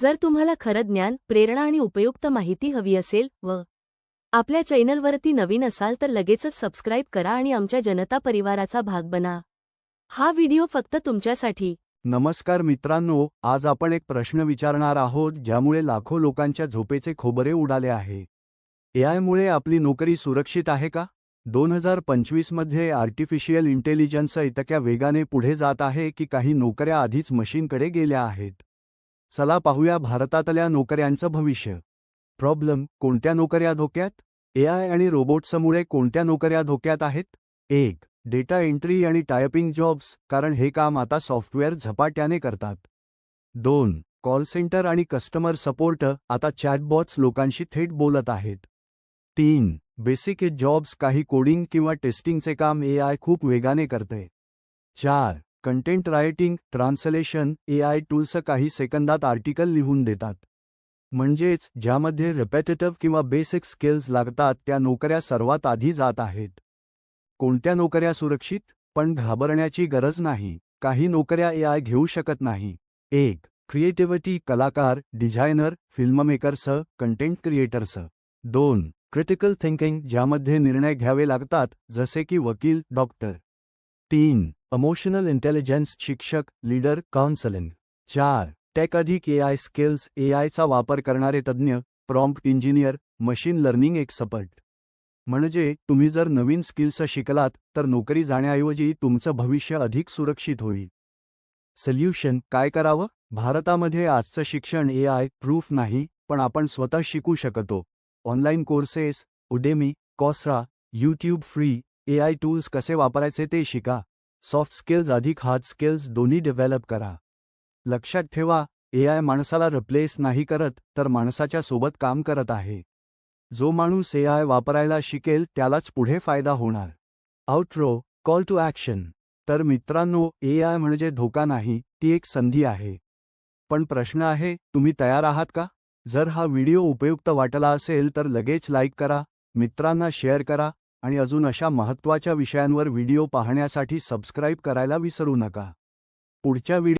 जर तुम्हाला खरं ज्ञान प्रेरणा आणि उपयुक्त माहिती हवी असेल व आपल्या चॅनलवरती नवीन असाल तर लगेचच सबस्क्राईब करा आणि आमच्या जनता परिवाराचा भाग बना. हा व्हिडिओ फक्त तुमच्यासाठी. नमस्कार मित्रांनो आज आपण एक प्रश्न विचारणार आहोत ज्यामुळे लाखो लोकांच्या झोपेचे खोबरे उडाले आहे. एआयमुळे आपली नोकरी सुरक्षित आहे का? दोन हजार पंचवीसमध्ये आर्टिफिशियल इंटेलिजन्स इतक्या वेगाने पुढे जात आहे की काही नोकऱ्या आधीच मशीनकडे गेल्या आहेत. चला पाहूया भारतातल्या नोकऱ्यांचं भविष्य. प्रॉब्लेम कोणत्या नोकऱ्या धोक्यात? एआय आणि रोबोट्समुळे कोणत्या नोकऱ्या धोक्यात आहेत? एक डेटा एंट्री आणि टायपिंग जॉब्स कारण हे काम आता सॉफ्टवेअर झपाट्याने करतात. दोन कॉल सेंटर आणि कस्टमर सपोर्ट आता चॅटबॉट्स लोकांशी थेट बोलत आहेत. तीन बेसिक जॉब्स काही कोडिंग किंवा टेस्टिंगचे काम एआय खूप वेगाने करते. चार content writing translation AI tools काही सेकंदात आर्टिकल लिहून देतात. म्हणजेच ज्यामध्ये रिपेटेटिव्ह किंवा बेसिक स्किल्स लागतात त्या नोकऱ्या सर्वात आधी जात आहेत. कोणत्या नोकऱ्या सुरक्षित? पण घाबरण्याची गरज नाही. काही नोकऱ्या एआय घेऊ शकत नाही. एक क्रिएटिव्हिटी कलाकार डिझायनर फिल्ममेकर्स कंटेंट क्रिएटर्स दोन क्रिटिकल थिंकिंग ज्यामध्ये निर्णय घ्यावे लागतात जसे की वकील डॉक्टर तीन इमोशनल इंटेलिजन्स शिक्षक लीडर काउन्सलिंग चार टेक अधिक एआय स्किल्स एआयचा वापर करणारे तज्ज्ञ प्रॉम्प्ट इंजिनियर मशीन लर्निंग एक सपर्ट म्हणजे तुम्ही जर नवीन स्किल्स शिकलात तर नोकरी जाण्याऐवजी तुमचं भविष्य अधिक सुरक्षित होईल. सल्युशन काय करावं? भारतामध्ये आजचं शिक्षण ए आय प्रूफ नाही पण आपण स्वतः शिकू शकतो. Online courses Udemy Coursera YouTube free AI tools कसे वापरायचे ते शिका. सॉफ्ट स्किल्स अधिक हार्ड स्किल्स दोन्ही डेव्हलप करा. लक्षात ठेवा एआय माणसाला रिप्लेस नाही करत तर माणसाच्या सोबत काम करत आहे. जो माणूस एआय वापरायला शिकेल त्यालाच पुढे फायदा होणार. आउटरो कॉल टू ॲक्शन तर मित्रांनो एआय म्हणजे धोका नाही ती एक संधी आहे. पण प्रश्न आहे तुम्ही तयार आहात का? जर हा व्हिडिओ उपयुक्त वाटला असेल तर लगेच लाईक करा मित्रांना शेअर करा आणि अजून अशा महत्त्वाच्या विषयांवर व्हिडिओ पाहण्यासाठी सबस्क्राईब करायला विसरू नका. पुढच्या व्हिडिओ